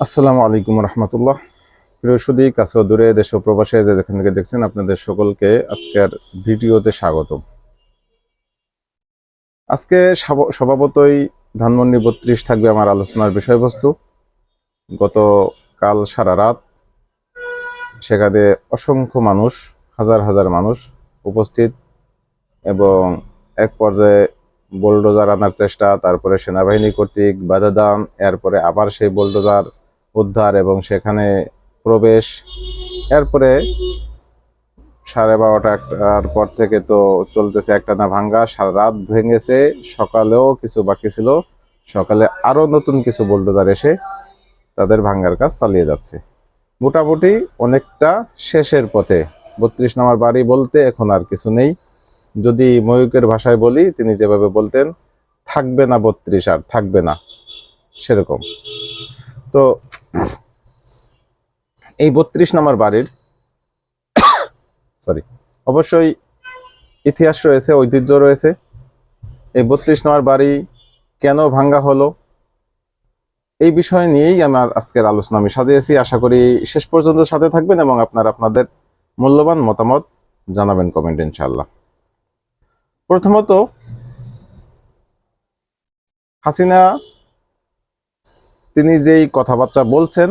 আসসালামু আলাইকুম রহমতুল্লাহ। প্রিয় সুদী, কাছে দূরে, দেশ প্রবাসে যে যেখান থেকে দেখছেন আপনাদের সকলকে আজকের ভিডিওতে স্বাগত আজকে স্বভাবতই ধানমন্ডি বত্রিশ থাকবে আমার আলোচনার বিষয়বস্তু। গত কাল সারা রাত সেখানে অসংখ্য মানুষ, হাজার হাজার মানুষ উপস্থিত এবং এক পর্যায়ে বোলডোজার আনার চেষ্টা, তারপরে সেনাবাহিনী কর্তৃক বাধা দান, এরপরে আবার সেই বোলডোজার উদ্ধার এবং সেখানে প্রবেশ। এরপরে সাড়ে বারোটা একটার পর থেকে তো চলতেছে একটা না ভাঙ্গা, সারা রাত ভেঙেছে, সকালেও কিছু বাকি ছিল। সকালে আরও নতুন কিছু বোল্ডোজার এসে তাদের ভাঙ্গার কাজ চালিয়ে যাচ্ছে। মোটামুটি অনেকটা শেষের পথে। বত্রিশ নম্বর বাড়ি বলতে এখন আর কিছু নেই। যদি ময়ূকের ভাষায় বলি, তিনি যেভাবে বলতেন, থাকবে না বত্রিশ আর থাকবে না। সেরকম। তো এই বত্রিশ নম্বর বাড়ির সরি, অবশ্যই ইতিহাস রয়েছে, ঐতিহ্য রয়েছে। এই বত্রিশ নম্বর বাড়ি কেন ভাঙ্গা হলো? এই বিষয় নিয়েই আমার আজকের আলোচনা আমি সাজিয়েছি। আশা করি শেষ পর্যন্ত সাথে থাকবেন এবং আপনার আপনাদের মূল্যবান মতামত জানাবেন কমেন্ট ইনশাল্লাহ প্রথমত, হাসিনা তিনি যেই কথাবার্তা বলছেন,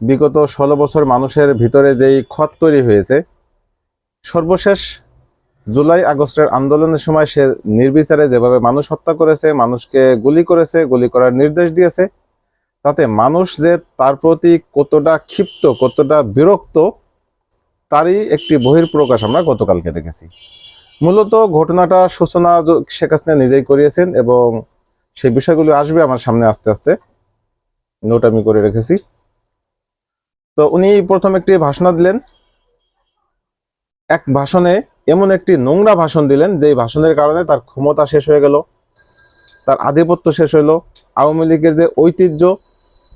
বিগত ষোলো বছর মানুষের ভিতরে যেই ক্ষত তৈরি হয়েছে, সর্বশেষ জুলাই আগস্টের আন্দোলনের সময় সে নির্বিচারে যেভাবে মানুষ হত্যা করেছে, মানুষকে গুলি করেছে, গুলি করার নির্দেশ দিয়েছে, তাতে মানুষ যে তার প্রতি কতটা ক্ষিপ্ত, কতটা বিরক্ত, তারই একটি বহির্প্রকাশ আমরা গতকালকে দেখেছি। মূলত ঘটনাটা সূচনা শেখ হাসিনা নিজেই করিয়েছেন এবং সেই বিষয়গুলো আসবে আমার সামনে আস্তে আস্তে। নোট আমি করে রেখেছি। তো উনি প্রথম একটি ভাষণ দিলেন। এক ভাষণে এমন একটি নোংরা ভাষণ দিলেন যে ভাষণের কারণে তার ক্ষমতা শেষ হয়ে গেল, তার আধিপত্য শেষ হইল। আওয়ামী লীগের যে ঐতিহ্য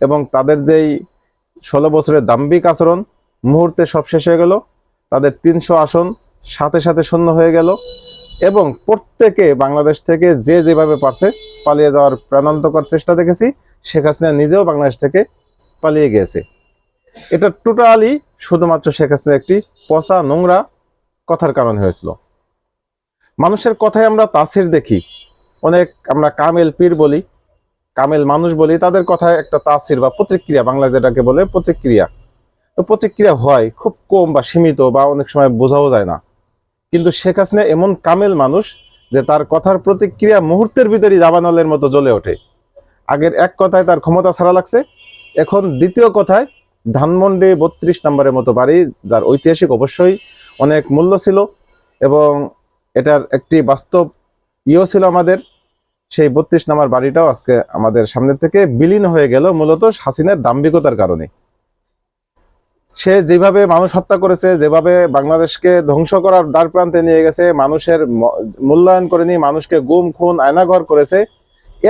এবং তাদের যেই ষোলো বছরের দাম্ভিক আচরণ, মুহূর্তে সব শেষ হয়ে গেল। তাদের তিনশো আসন সাথে সাথে শূন্য হয়ে গেল এবং প্রত্যেকে বাংলাদেশ থেকে যে যেভাবে পারছে পালিয়ে যাওয়ার প্রাণান্তকর চেষ্টা দেখেছি। শেখ হাসিনা নিজেও বাংলাদেশ থেকে পালিয়ে গিয়েছে এটা টোটালি শুধুমাত্র শেখ হাসিনার একটি পচা নোংরা কথার কারণ হয়েছিল। মানুষের কথায় আমরা তাসির দেখি। অনেক আমরা কামেল পীর বলি, কামেল মানুষ বলি, তাদের কথায় একটা তাসির বা প্রতিক্রিয়া বাংলা যেটাকে বলে প্রতিক্রিয়া। তো প্রতিক্রিয়া হয় খুব কম বা সীমিত বা অনেক সময় বোঝাও যায় না। কিন্তু শেখ হাসিনা এমন কামেল মানুষ যে তার কথার প্রতিক্রিয়া মুহূর্তের ভিতরেই দাবানলের মতো জ্বলে ওঠে। আগের এক কথায় তার ক্ষমতা ছাড়া লাগছে। এখন দ্বিতীয় কথায় ধানমন্ডি বত্রিশ নম্বরের মতো বাড়ি, যার ঐতিহাসিক অবশ্যই অনেক মূল্য ছিল এবং এটার একটি বাস্তব ইয়েও ছিল আমাদের। সেই বত্রিশ নম্বর বাড়িটাও আজকে আমাদের সামনে থেকে বিলীন হয়ে গেল মূলত হাসিনের দাম্ভিকতার কারণে। সে যেভাবে মানুষ হত্যা করেছে, যেভাবে বাংলাদেশকে ধ্বংস করার দ্বার প্রান্তে নিয়ে গেছে, মানুষের মূল্যায়ন করেনি, মানুষকে গুম, খুন, আয়নাঘর করেছে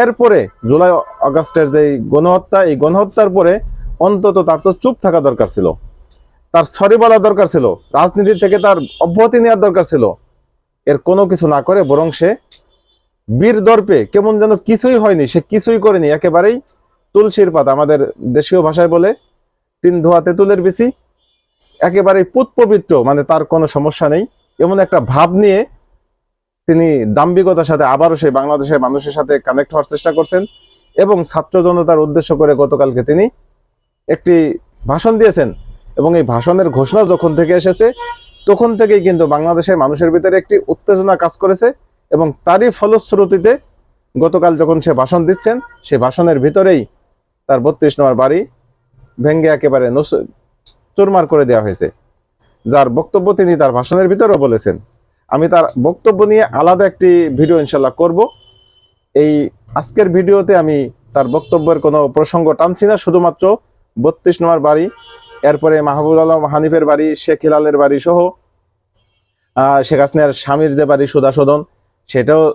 এরপরে জুলাই আগস্টের যে গণহত্যা, এই গণহত্যার পরে অন্তত তার তো চুপ থাকা দরকার ছিল। তার সরি বলা দরকার ছিল, রাজনীতি থেকে তার অব্যাহতি নেওয়ার দরকার ছিল। এর কোনো কিছু না করে বরং সে বীর দর্পে কেমন যেন কিছুই হয়নি, সে কিছুই করেনি। একেবারেই তুলসীর পাতা, আমাদের দেশীয় ভাষায় বলে, তিন ধোয়া তেঁতুলের বেশি একেবারেই পুত পবিত্র মানে তার কোনো সমস্যা নেই। এমন একটা ভাব নিয়ে তিনি দাম্ভিকতার সাথে আবারও সেই বাংলাদেশের মানুষের সাথে কানেক্ট হওয়ার চেষ্টা করছেন এবং ছাত্র জনতার উদ্দেশ্য করে গতকালকে তিনি একটি ভাষণ দিয়েছেন এবং এই ভাষণের ঘোষণা যখন থেকে এসেছে, তখন থেকেই কিন্তু বাংলাদেশের মানুষের ভিতরে একটি উত্তেজনা কাজ করেছে এবং তারই ফলশ্রুতিতে গতকাল যখন সে ভাষণ দিচ্ছেন সেই ভাষণের ভিতরেই তার বত্রিশ নম্বর বাড়ি ভেঙ্গে একেবারে চুরমার করে দেওয়া হয়েছে, যার বক্তব্য তিনি তার ভাষণের ভিতরেও বলেছেন। আমি তার বক্তব্য নিয়ে আলাদা একটি ভিডিও ইনশাল্লাহ করব। এই আজকের ভিডিওতে আমি তার বক্তব্যের কোনো প্রসঙ্গ টানছি না, শুধুমাত্র বত্রিশ নম্বর বাড়ি, এরপরে মাহবুব আলম হানিফের বাড়ি, শেখ হিলালের বাড়ি সহ শেখ হাসিনার স্বামীর যে বাড়ি সুদাসদন সেটাও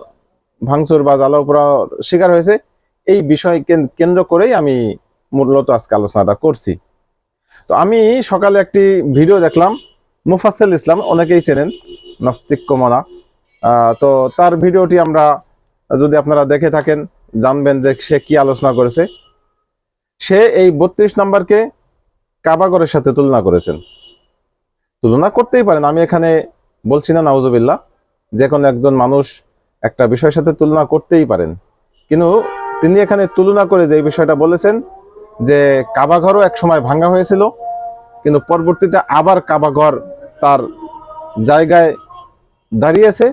ভাঙচুর বা জ্বালাও পোড়া শিকার হয়েছে। এই বিষয় কেন- কেন্দ্র করেই আমি মূলত আজকে আলোচনাটা করছি। তো আমি সকালে একটি ভিডিও দেখলাম মুফাসেল ইসলাম, অনেকেই চেনেন। নাস্তিক কমনা তো তার ভিডিওটি আমরা যদি আপনারা দেখে থাকেন, জানবেন যে সে কি আলোচনা করেছে। সে এই বত্রিশ নাম্বারকে কাবাগরের সাথে তুলনা করেছেন। তুলনা করতেই পারেন, আমি এখানে বলছি না, নাউজুবিল্লাহ, যে কোনো একজন মানুষ একটা বিষয়ের সাথে তুলনা করতেই পারেন। কিন্তু তিনি এখানে তুলনা করে যে বিষয়টা বলেছেন যে কাবাঘরও এক সময় ভাঙ্গা হয়েছিল, কিন্তু পরবর্তীতে আবার কাবাঘর তার জায়গায় দাঁড়িয়েছে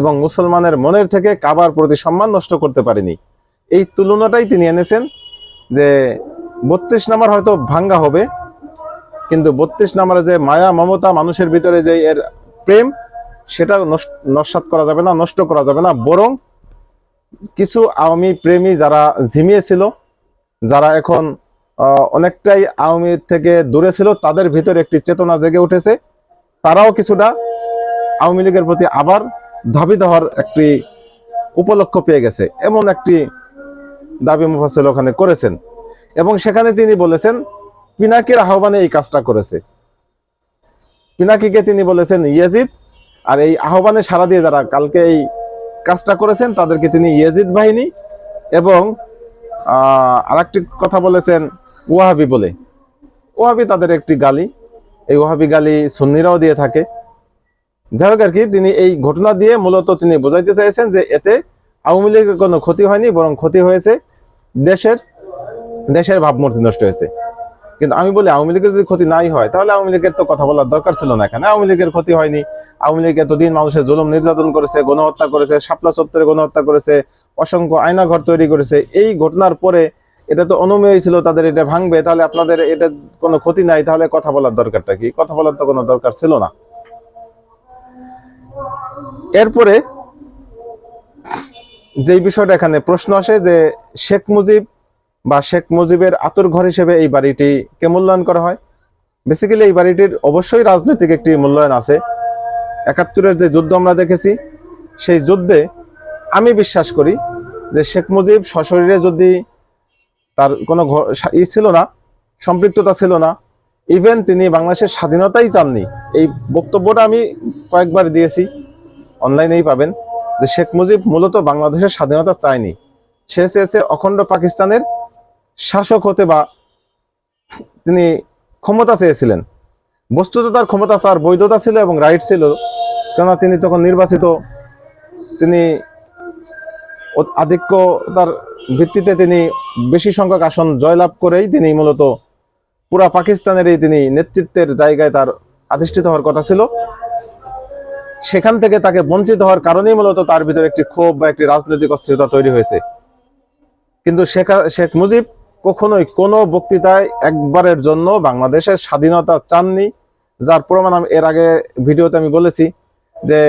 এবং মুসলমানের মনের থেকে কাবার প্রতি সম্মান নষ্ট করতে পারেনি। এই তুলনাটাই তিনি এনেছেন যে বত্রিশ নাম্বার হয়তো ভাঙ্গা হবে, কিন্তু বত্রিশ নাম্বারে যে মায়া, মমতা মানুষের ভিতরে যে এর প্রেম, সেটা নস্যাৎ করা যাবে না, নষ্ট করা যাবে না। বরং কিছু আওয়ামী প্রেমী যারা ঝিমিয়েছিল, যারা এখন অনেকটাই আওয়ামী থেকে দূরে ছিল, তাদের ভিতরে একটি চেতনা জেগে উঠেছে। তারাও কিছুটা আওয়ামী লীগের প্রতি আবার ধাবিত হওয়ার একটি উপলক্ষ পেয়ে গেছে। এমন একটি দাবি মুফাসেল ওখানে করেছেন। এবং সেখানে তিনি বলেছেন পিনাকির আহ্বানে এই কাজটা করেছে। পিনাকিকে তিনি বলেছেন ইয়াজিদ আর এই আহ্বানে সারা দিয়ে যারা কালকে এই কাজটা করেছেন তাদেরকে তিনি ইয়াজিদ বাহিনী এবং আহ, আরেকটি কথা বলেছেন ওয়াহাবি বলে। ওয়াহাবি তাদের একটি গালি। এই ওয়াহাবি গালি সুন্নিরাও দিয়ে থাকে। যাই হোক আর কি, তিনি এই ঘটনা দিয়ে মূলত তিনি বোঝাইতে চাইছেন যে এতে আওয়ামী লীগের কোনো ক্ষতি হয়নি, বরং ক্ষতি হয়েছে। দেশের দেশের ভাবমূর্তি নষ্ট হয়েছে। কিন্তু আমি বলি, আওয়ামী লীগের যদি ক্ষতি নাই হয়, তাহলে আওয়ামী লীগের তো কথা বলার দরকার ছিল না এখানে। আওয়ামী লীগের ক্ষতি হয়নি। আওয়ামী লীগ এতদিন মানুষের জুলুম নির্যাতন করেছে, গণহত্যা করেছে, শাপলা চত্বরে গণহত্যা করেছে, অসংখ্য আয়নাঘর তৈরি করেছে। এই ঘটনার পরে এটা তো অনুমেয় ছিল, তাদের এটা ভাঙবে, তাহলে আপনাদের এটা কোনো ক্ষতি নাই, তাহলে কথা বলার দরকারটা কি? কথা বলার তো কোনো দরকার ছিল না। এরপরে যেই বিষয়টা এখানে প্রশ্ন আসে যে শেখ মুজিব বা শেখ মুজিবের আতুর ঘর হিসেবে এই বাড়িটিকে মূল্যায়ন করা হয়? বেসিক্যালি এই বাড়িটির অবশ্যই রাজনৈতিক একটি মূল্যায়ন আছে। একাত্তরের যে যুদ্ধ আমরা দেখেছি, সেই যুদ্ধে আমি বিশ্বাস করি যে শেখ মুজিব সশরীরে যদি তার কোনো ই ছিল না, সম্পৃক্ততা ছিল না ইভেন তিনি বাংলাদেশের স্বাধীনতাই চাননি। এই বক্তব্যটা আমি কয়েকবার দিয়েছি। অনলাইনেই পাবেন। যে শেখ মুজিব মূলত বাংলাদেশের স্বাধীনতা চায়নি। সে চেয়েছে অখণ্ড পাকিস্তানের শাসক হতে বা তিনি ক্ষমতা চেয়েছিলেন। বস্তুত তার ক্ষমতা চার বৈধতা ছিল এবং রাইট ছিল। কেননা তিনি তখন নির্বাচিত। তিনি ও- আধিক্যতার ভিত্তিতে তিনি বেশি সংখ্যক আসন জয়লাভ করেই তিনি মূলত পুরা পাকিস্তানেরই তিনি নেতৃত্বের জায়গায় তার আধিষ্ঠিত হওয়ার কথা ছিল। সেখান থেকে তাকে বঞ্চিত হওয়ার কারণেই মূলত তার ভিতরে একটি ক্ষোভ বা একটি রাজনৈতিক অস্থিরতা তৈরি হয়েছে। কিন্তু শেখ শেখ মুজিব কখনোই কোনো বক্তৃতায় একবারের জন্য বাংলাদেশের স্বাধীনতা চাননি, যার প্রমাণ আমি এর আগে ভিডিওতে আমি বলেছি যে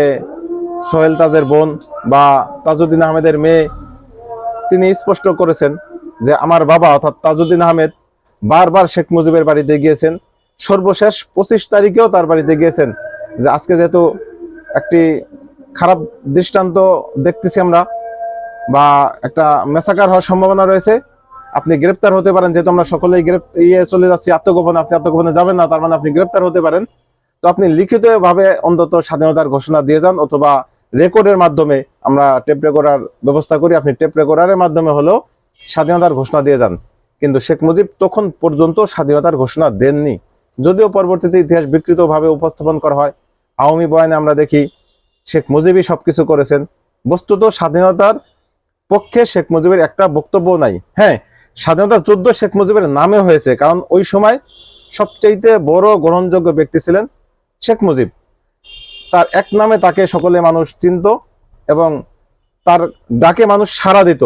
সোহেল তাজের বোন বা তাজউদ্দিন আহমেদের মেয়ে তিনি স্পষ্ট করেছেন যে আমার বাবা অর্থাৎ তাজউদ্দিন আহমেদ বারবার শেখ মুজিবের বাড়িতে গিয়েছেন। সর্বশেষ পঁচিশ তারিখেও তার বাড়িতে গিয়েছেন। যে আজকে যেহেতু একটি খারাপ দৃষ্টান্ত দেখতেছি আমরা বা একটা মেসাকার হওয়ার সম্ভাবনা রয়েছে। আপনি গ্রেপ্তার হতে পারেন, যেহেতু আমরা সকলেই ইয়ে চলে যাচ্ছি, আত্মগোপনে, আপনি আত্মগোপনে যাবেন না, তার মানে আপনি গ্রেপ্তার হতে পারেন। তো আপনি লিখিত ভাবে অন্তত স্বাধীনতার ঘোষণা দিয়ে যান অথবা রেকর্ডের মাধ্যমে আমরা টেপ রেকর্ডার ব্যবস্থা করি, আপনি টেপ রেকর্ডারের মাধ্যমে হলেও স্বাধীনতার ঘোষণা দিয়ে যান। কিন্তু শেখ মুজিব তখন পর্যন্ত স্বাধীনতার ঘোষণা দেননি। যদিও পরবর্তীতে ইতিহাস বিকৃতভাবে উপস্থাপন করা হয় আওয়ামী বয়ানে আমরা দেখি শেখ মুজিবই সবকিছু করেছেন। বস্তুত স্বাধীনতার পক্ষে শেখ মুজিবের একটা বক্তব্য নাই। হ্যাঁ স্বাধীনতার যুদ্ধ শেখ মুজিবের নামে হয়েছে, কারণ ওই সময় সবচাইতে বড় গ্রহণযোগ্য ব্যক্তি ছিলেন শেখ মুজিব। তার এক নামে তাকে সকলে মানুষ চিনত এবং তার ডাকে মানুষ সাড়া দিত।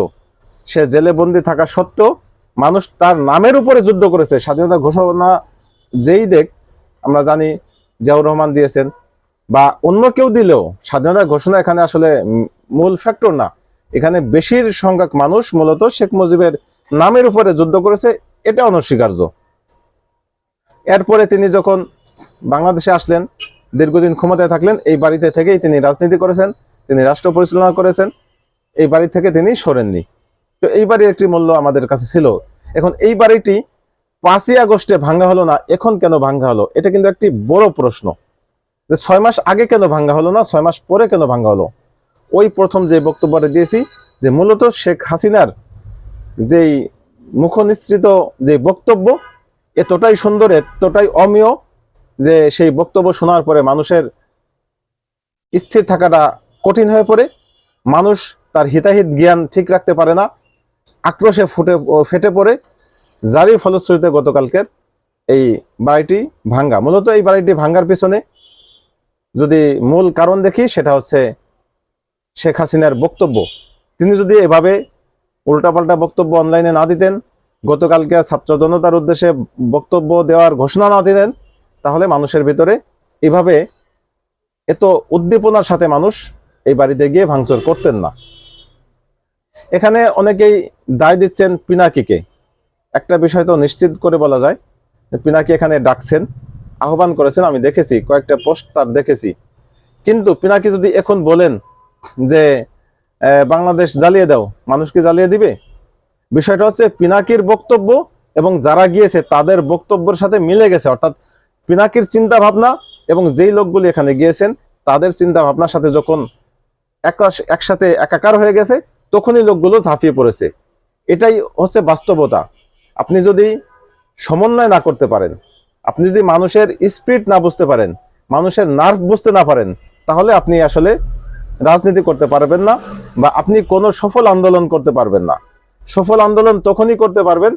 সে জেলে বন্দি থাকা সত্ত্বেও মানুষ তার নামের উপরে যুদ্ধ করেছে। স্বাধীনতা ঘোষণা যেই দেখ, আমরা জানি জিয়াউর রহমান দিয়েছেন। বা অন্য কেউ দিলেও স্বাধীনতা ঘোষণা এখানে আসলে মূল ফ্যাক্টর না। এখানে বেশির সংখ্যক মানুষ মূলত শেখ মুজিবের নামের উপরে যুদ্ধ করেছে, এটা অনস্বীকার্য। এরপরে তিনি যখন বাংলাদেশে আসলেন, দীর্ঘদিন ক্ষমতায় থাকলেন, এই বাড়িতে থেকেই তিনি রাজনীতি করেছেন, তিনি রাষ্ট্র পরিচালনা করেছেন, এই বাড়ি থেকে তিনি সরেননি। তো এই বাড়ির একটি মূল্য আমাদের কাছে ছিল। এখন এই বাড়িটি পাঁচই আগস্টে ভাঙ্গা হলো না, এখন কেন ভাঙ্গা হলো, এটা কিন্তু একটি বড় প্রশ্ন। যে ছয় মাস আগে কেন ভাঙ্গা হলো না, ছয় মাস পরে কেন ভাঙ্গা হলো? ওই প্রথম যে বক্তব্যটা দিয়েছি, যে মূলত শেখ হাসিনার যেই মুখনিসৃত যে বক্তব্য, এতটাই সুন্দর, এতটাই অমীয় যে সেই বক্তব্য শোনার পরে মানুষের স্থির থাকাটা কঠিন হয়ে পড়ে। মানুষ তার হিতাহিত জ্ঞান ঠিক রাখতে পারে না, আক্রোশে ফুটে, ফেটে পড়ে। যারই ফলশ্রুতিতে গতকালকের এই বাড়িটি ভাঙ্গা, মূলত এই বাড়িটি ভাঙ্গার পিছনে যদি মূল কারণ দেখি, সেটা হচ্ছে শেখ হাসিনার বক্তব্য। তিনি যদি এভাবে উল্টাপাল্টা বক্তব্য অনলাইনে না দিতেন, গতকালকে ছাত্র জনতার উদ্দেশ্যে বক্তব্য দেওয়ার ঘোষণা না দিতেন, তাহলে মানুষের ভিতরে এভাবে এত উদ্দীপনার সাথে মানুষ এই বাড়িতে গিয়ে ভাঙচুর করতেন না। এখানে অনেকেই দায় দিচ্ছেন পিনাকিকে। একটা বিষয় তো নিশ্চিত করে বলা যায় পিনাকি এখানে ডাকছেন। আহ্বান করেছেন, আমি দেখেছি, কয়েকটা পোস্ট তার দেখেছি। কিন্তু পিনাকি যদি এখন বলেন যে বাংলাদেশ জ্বালিয়ে দাও মানুষকে জ্বালিয়ে দিবে? বিষয়টা হচ্ছে পিনাকির বক্তব্য এবং যারা গিয়েছে তাদের বক্তব্যের সাথে মিলে গেছে। অর্থাৎ পিনাকির চিন্তা ভাবনা এবং যেই লোকগুলি এখানে গিয়েছেন, তাদের চিন্তা ভাবনার সাথে যখন একসাথে একাকার হয়ে গেছে, তখনই লোকগুলো ঝাঁপিয়ে পড়েছে। এটাই হচ্ছে বাস্তবতা। আপনি যদি সমন্বয় না করতে পারেন আপনি যদি মানুষের স্পিরিট না বুঝতে পারেন, মানুষের নার্ভ বুঝতে না পারেন, তাহলে আপনি আসলে রাজনীতি করতে পারবেন না বা আপনি কোনো সফল আন্দোলন করতে পারবেন না। সফল আন্দোলন তখনই করতে পারবেন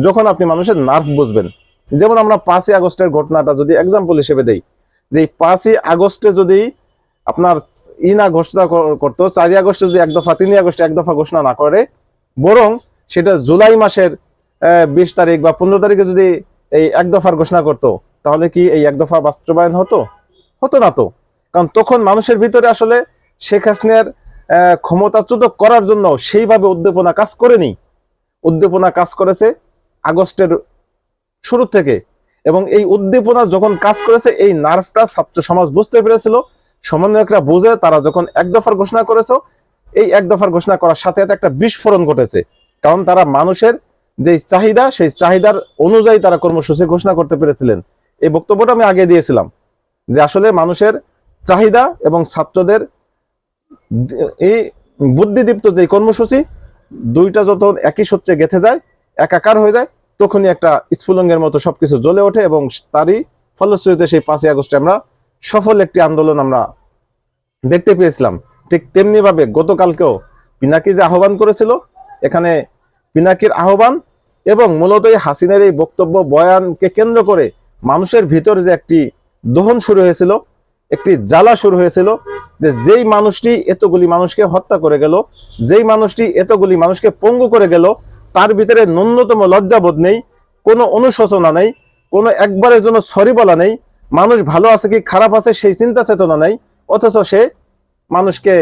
যখন আপনি মানুষের নার্ভ বুঝবেন। যেমন আমরা পাঁচই আগস্টের ঘটনাটা যদি এক্সাম্পল হিসেবে দেই, যে পাঁচই আগস্টে যদি আপনার ই না ঘোষণা কর- করতো, চারই আগস্টে যদি এক দফা, তিনই আগস্টে এক দফা ঘোষণা না করে, বরং সেটা জুলাই মাসের বিশ তারিখ বা পনেরো তারিখে যদি এই এক দফার ঘোষণা করতো, তাহলে কি এই এক দফা বাস্তবায়ন হতো? হতো না তো। কারণ তখন মানুষের ভিতরে আসলে শেখ হাসিনার ক্ষমতাচ্যুত করার জন্য সেইভাবে উদ্দীপনা কাজ করেনি। উদ্দীপনা কাজ করেছে আগস্টের শুরু থেকে এবং এই উদ্দীপনা যখন কাজ করেছে, এই নার্ভটা ছাত্র সমাজ বুঝতে পেরেছিল। সমন্বয়করা বুঝে তারা যখন এক দফার ঘোষণা করেছে, এই এক দফার ঘোষণা করার সাথে সাথে একটা বিস্ফোরণ ঘটেছে। কারণ তারা মানুষের যে চাহিদা, সেই চাহিদার অনুযায়ী তারা কর্মসূচি ঘোষণা করতে পেরেছিলেন। এই বক্তব্যটা আমি আগে দিয়েছিলাম যে আসলে মানুষের চাহিদা এবং ছাত্রদের এই বুদ্ধিদীপ্ত যে কর্মসূচি, দুইটা যত একই সূত্রে গেথে যায়, একাকার হয়ে যায়, তখনই একটা স্ফুলঙ্গের মতো সবকিছু জ্বলে ওঠে এবং তারই ফলশ্রুতিতে সেই পাঁচই আগস্টে আমরা সফল একটি আন্দোলন আমরা দেখতে পেয়েছিলাম। ঠিক তেমনিভাবে গতকালকেও পিনাকি যে আহ্বান করেছিল, এখানে পিনাকির আহ্বান এবং মূলত এই হাসিনের এই বক্তব্য বয়ানকে কেন্দ্র করে মানুষের ভিতর যে একটি দহন শুরু হয়েছিল, একটি জ্বালা শুরু হয়েছিল যে যেই মানুষটি এতগুলি মানুষকে হত্যা করে গেল, যেই মানুষটি এতগুলি মানুষকে পঙ্গু করে গেল, তার ভিতরে ন্যূনতম লজ্জাবোধ নেই, কোনো অনুশোচনা নেই, কোনো একবারের জন্য সরি বলা নেই, মানুষ ভালো আছে কি খারাপ আছে সেই চিন্তা চেতনা নেই, অথচ সে মানুষকে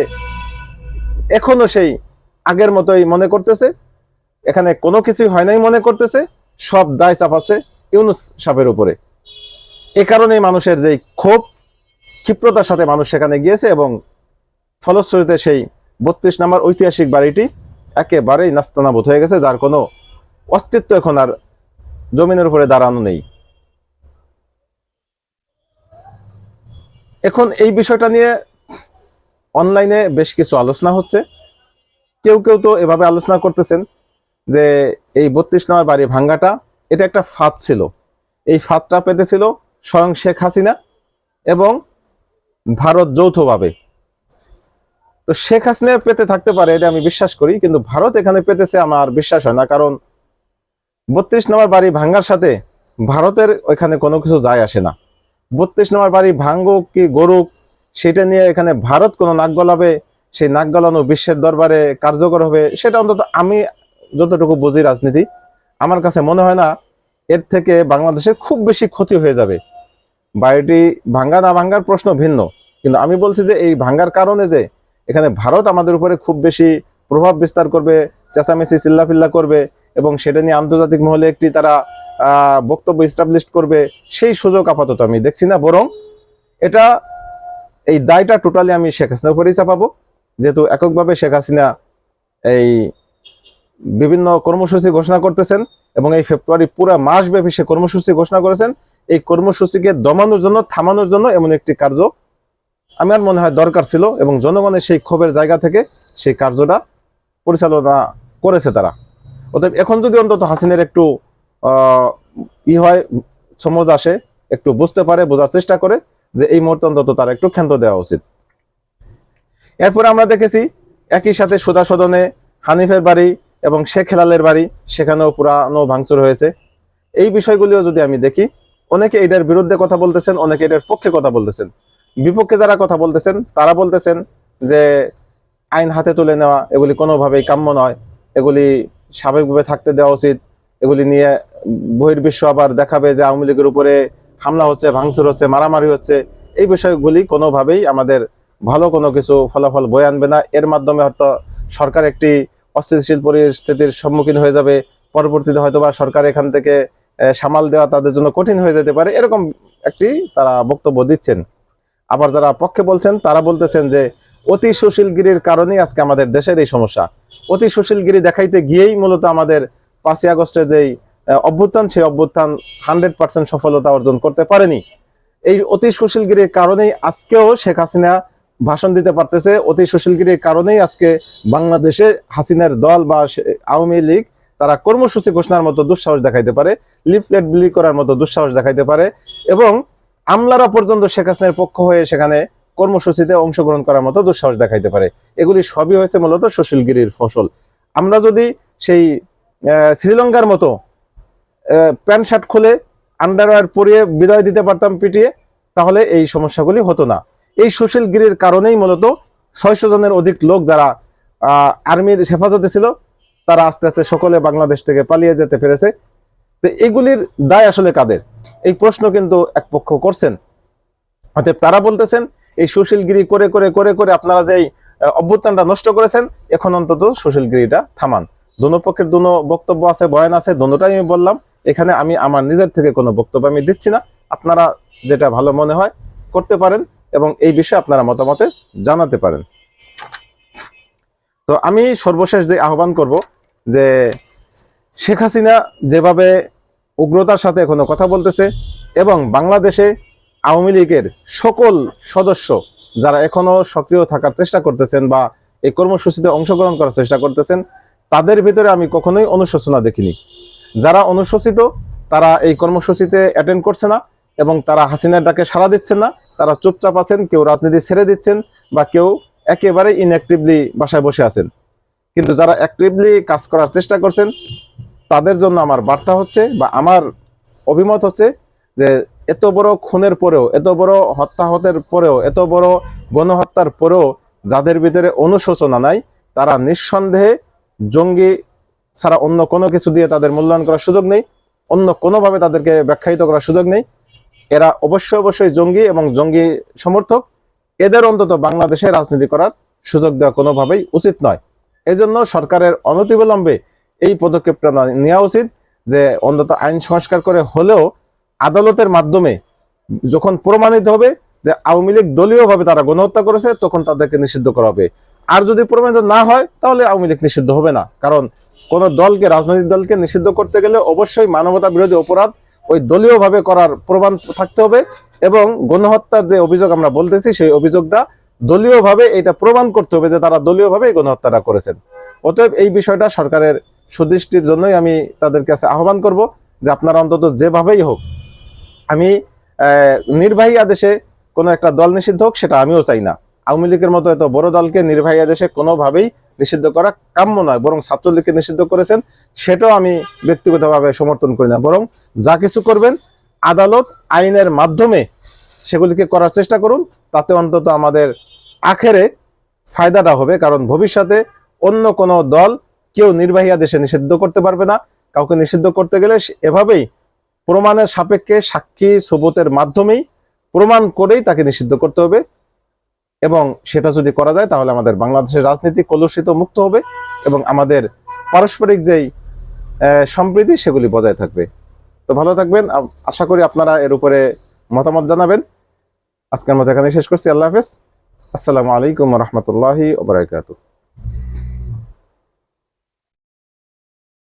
এখনও সেই আগের মতোই মনে করতেছে। এখানে কোনো কিছুই হয় নাই মনে করতেছে, সব দায় চাপাচ্ছে ইউনুস সাপের উপরে। এ কারণে মানুষের যেই ক্ষোভ, ক্ষিপ্রতার সাথে মানুষ সেখানে গিয়েছে এবং ফলশ্রুতিতে সেই বত্রিশ নম্বর ঐতিহাসিক বাড়িটি একেবারেই নাস্তানাবোধ হয়ে গেছে, যার কোনো অস্তিত্ব এখন আর জমিনের উপরে দাঁড়ানো নেই। এখন এই বিষয়টা নিয়ে অনলাইনে বেশ কিছু আলোচনা হচ্ছে। কেউ কেউ তো এভাবে আলোচনা করতেছেন যে এই বত্রিশ নম্বর বাড়ি ভাঙ্গাটা, এটা একটা ফাঁদ ছিল। এই ফাঁদটা পেতেছিল স্বয়ং শেখ হাসিনা এবং ভারত যৌথভাবে। তো শেখ হাসিনা পেতে থাকতে পারে, এটা আমি বিশ্বাস করি, কিন্তু ভারত এখানে পেতেছে আমার বিশ্বাস হয় না, কারণ বত্রিশ নম্বর বাড়ি ভাঙ্গার সাথে ভারতের ওইখানে কোনো কিছু যায় আসে না। বত্রিশ নম্বর বাড়ি ভাঙ্গুক কি গরুক সেটা নিয়ে এখানে ভারত কোনো নাক গলাবে, সেই নাক গলানো বিশ্বের দরবারে কার্যকর হবে, সেটা অন্তত আমি যতটুকু বুঝি রাজনীতি, আমার কাছে মনে হয় না এর থেকে বাংলাদেশের খুব বেশি ক্ষতি হয়ে যাবে। বাড়িটি ভাঙ্গা না ভাঙ্গার প্রশ্ন ভিন্ন, কিন্তু আমি বলছি যে এই ভাঙ্গার কারণে যে এখানে ভারত আমাদের উপরে খুব বেশি প্রভাব বিস্তার করবে, চেঁচামেচি, চিল্লাফিল্লা করবে এবং সেটা নিয়ে আন্তর্জাতিক মহলে একটি তারা বক্তব্য ইস্টাবলিশ করবে, সেই সুযোগ আপাতত আমি দেখছি না। বরং এটা, এই দায়টা টোটালি আমি শেখ হাসিনার উপরেই চাপাবো। যেহেতু এককভাবে শেখ হাসিনা এই বিভিন্ন কর্মসূচি ঘোষণা করতেছেন এবং এই ফেব্রুয়ারি পুরো মাস ব্যাপী সে কর্মসূচি ঘোষণা করেছেন। এই কর্মসূচিকে দমানোর জন্য, থামানোর জন্য এমন একটি কার্য আমার মনে হয় দরকার ছিল এবং জনগণের সেই ক্ষোভের জায়গা থেকে সেই কার্যটা পরিচালনা করেছে তারা। অতএব এখন যদি অন্তত হাসিনের একটু ই হয় সমজ আসে, একটু বুঝতে পারে, বোঝার চেষ্টা করে যে এই মুহূর্তে অন্তত তার একটু ক্ষান্ত দেওয়া উচিত। এরপরে আমরা দেখেছি একই সাথে সুদা সদনে হানিফের বাড়ি এবং শেখ হেলালের বাড়ি সেখানেও পুরানো ভাঙচুর হয়েছে। এই বিষয়গুলিও যদি আমি দেখি, অনেকে এটার বিরুদ্ধে কথা বলতেছেন, অনেকে এটার পক্ষে কথা বলতেছেন। বিপক্ষে যারা কথা বলতেছেন, তারা বলতেছেন যে আইন হাতে তুলে নেওয়া, এগুলি কোনোভাবেই কাম্য নয়। এগুলি স্বাভাবিকভাবে থাকতে দেওয়া উচিত। এগুলি নিয়ে বহির্বিশ্ব আবার দেখাবে যে আওয়ামী লীগের উপরে হামলা হচ্ছে, ভাঙচুর হচ্ছে, মারামারি হচ্ছে। এই বিষয়গুলি কোনোভাবেই আমাদের ভালো কোনো কিছু ফলাফল বয়ে আনবে না। এর মাধ্যমে হয়তো সরকার একটি অস্থিতিশীল পরিস্থিতির সম্মুখীন হয়ে যাবে। পরবর্তীতে হয়তো বা সরকার এখান থেকে সামাল দেওয়া তাদের জন্য কঠিন হয়ে যেতে পারে, এরকম একটি তারা বক্তব্য দিচ্ছেন। আবার যারা পক্ষে বলছেন, তারা বলতেছেন যে, অতি সুশীলগিরির কারণেই আজকে আমাদের দেশের এই সমস্যা। অতি সুশীলগিরি দেখাইতে গিয়েই মূলত আমাদের পাঁচই আগস্টের যেই অভ্যুত্থান, সেই অভ্যুত্থান হান্ড্রেড পার্সেন্ট সফলতা অর্জন করতে পারেনি। এই অতি সুশীলগিরির কারণেই আজকেও শেখ হাসিনা ভাষণ দিতে পারতেছে। অতি সুশীলগিরির কারণেই আজকে বাংলাদেশে হাসিনার দল বা আওয়ামী লীগ, তারা কর্মসূচি ঘোষণার মতো দুঃসাহস দেখাইতে পারে, লিফলেট বিলি করার মতো দুঃসাহস দেখাইতে পারে এবং আমলারা পর্যন্ত শেখ হাসিনার পক্ষ হয়ে সেখানে কর্মসূচিতে অংশগ্রহণ করার মতো দুঃসাহস দেখাইতে পারে। এগুলি সবই হয়েছে মূলত সুশীলগিরির ফসল। আমরা যদি সেই শ্রীলঙ্কার মতো প্যান্ট শার্ট খুলে আন্ডারওয়্যার পরিয়ে বিদায় দিতে পারতাম পিটিয়ে, তাহলে এই সমস্যাগুলি হতো না। এই সুশীলগিরির কারণেই মূলত ছয়শো জনের অধিক লোক যারা আর্মির হেফাজতে ছিল তারা আস্তে আস্তে সকলে বাংলাদেশ থেকে পালিয়ে যেতে পেরেছে। তো এগুলির দায় আসলে কাদের? এই প্রশ্ন কিন্তু এক পক্ষ করছেন। অতএব তারা বলতেছেন এই সুশীলগিরি করে করে করে করে আপনারা আহ, অভ্যুত্থানটা নষ্ট করেছেন এখন অন্তত সুশীলগিরিটা থামান। দোনো পক্ষের দোনো বক্তব্য আছে বয়ান আছে দোনোটাই আমি বললাম। এখানে আমি আমার নিজের থেকে কোনো বক্তব্য আমি দিচ্ছি না। আপনারা যেটা ভালো মনে হয় করতে পারেন। এবং এই বিষয়ে আপনারা মতামতে জানাতে পারেন। তো আমি সর্বশেষ যে আহ্বান করব যে শেখ হাসিনা যেভাবে উগ্রতার সাথে এখনও কথা বলতেছে এবং বাংলাদেশে আওয়ামী লীগের সকল সদস্য যারা এখনও সক্রিয় থাকার চেষ্টা করতেছেন বা এই কর্মসূচিতে অংশগ্রহণ করার চেষ্টা করতেছেন, তাদের ভিতরে আমি কখনোই অনুশোচনা দেখিনি। যারা অনুশোচিত, তারা এই কর্মসূচিতে অ্যাটেন্ড করছে না এবং তারা হাসিনার ডাকে সাড়া দিচ্ছেন না। তারা চুপচাপ আছেন, কেউ রাজনীতি ছেড়ে দিচ্ছেন বা কেউ একেবারে ইনঅ্যাক্টিভলি বাসায় বসে আছেন। কিন্তু যারা অ্যাক্টিভলি কাজ করার চেষ্টা করছেন, তাদের জন্য আমার বার্তা হচ্ছে বা আমার অভিমত হচ্ছে যে এত বড় খুনের পরেও, এত বড় হত্যাহতের পরেও, এত বড় গণহত্যার পরেও যাদের ভিতরে অনুশোচনা নাই, তারা নিঃসন্দেহে জঙ্গি ছাড়া অন্য কোনো কিছু দিয়ে তাদের মূল্যায়ন করার সুযোগ নেই, অন্য কোনোভাবে তাদেরকে ব্যাখ্যায়িত করার সুযোগ নেই। এরা অবশ্যই অবশ্যই জঙ্গি এবং জঙ্গি সমর্থক। এদের অন্তত বাংলাদেশে রাজনীতি করার সুযোগ দেওয়া কোনোভাবেই উচিত নয়। এজন্য সরকারের অনতিবিলম্বে এই পদক্ষেপটা নেওয়া উচিত যে অন্তত আইন সংস্কার করে হলেও আদালতের মাধ্যমে যখন প্রমাণিত হবে যে আওয়ামী লীগ দলীয়ভাবে তারা গণহত্যা করেছে, তখন তাদেরকে নিষিদ্ধ করা হবে। আর যদি প্রমাণিত না হয়, তাহলে আওয়ামী লীগ নিষিদ্ধ হবে না। কারণ কোন দলকে, রাজনৈতিক দলকে নিষিদ্ধ করতে গেলে অবশ্যই মানবতা বিরোধী অপরাধ ওই দলীয়ভাবে করার প্রমাণ থাকতে হবে এবং গণহত্যার যে অভিযোগ আমরা বলতেছি, সেই অভিযোগটা দলীয়ভাবে এটা প্রমাণ করতে হবে যে তারা দলীয়ভাবে এই গণহত্যাটা করেছেন। অতএব এই বিষয়টা সরকারের সুদৃষ্টির জন্যই আমি তাদের কাছে আহ্বান করব যে আপনারা অন্তত যেভাবেই হোক, আমি নির্বাহী আদেশে কোনো একটা দল নিষিদ্ধ হোক, সেটা আমিও চাই না। আওয়ামী লীগের মতো এত বড় দলকে নির্বাহী আদেশে কোনোভাবেই নিষিদ্ধ করা কাম্য নয়, বরং ছাত্রলীগকে নিষিদ্ধ করেছেন, সেটাও আমি ব্যক্তিগতভাবে সমর্থন করি না। বরং যা কিছু করবেন, আদালত আইনের মাধ্যমে সেগুলিকে করার চেষ্টা করুন, তাতে অন্তত আমাদের আখেরে ফায়দাটা হবে, কারণ ভবিষ্যতে অন্য কোনো দল কেউ নির্বাহী আদেশে নিষিদ্ধ করতে পারবে না। কাউকে নিষিদ্ধ করতে গেলে এভাবেই প্রমাণের সাপেক্ষে সাক্ষী, সবুতের মাধ্যমেই প্রমাণ করেই তাকে নিষিদ্ধ করতে হবে। এবং সেটা যদি করা যায়, তাহলে আমাদের বাংলাদেশের রাজনীতি কলুষিত মুক্ত হবে এবং আমাদের পারস্পরিক যেই সম্প্রীতি, সেগুলি বজায় থাকবে। তো ভালো থাকবেন। আশা করি আপনারা এর উপরে মতামত জানাবেন। আজকের মতো এখানে শেষ করছি। আল্লাহ হাফেজ। আসসালামু আলাইকুম রহমতুল্লাহি ওবরাকাতু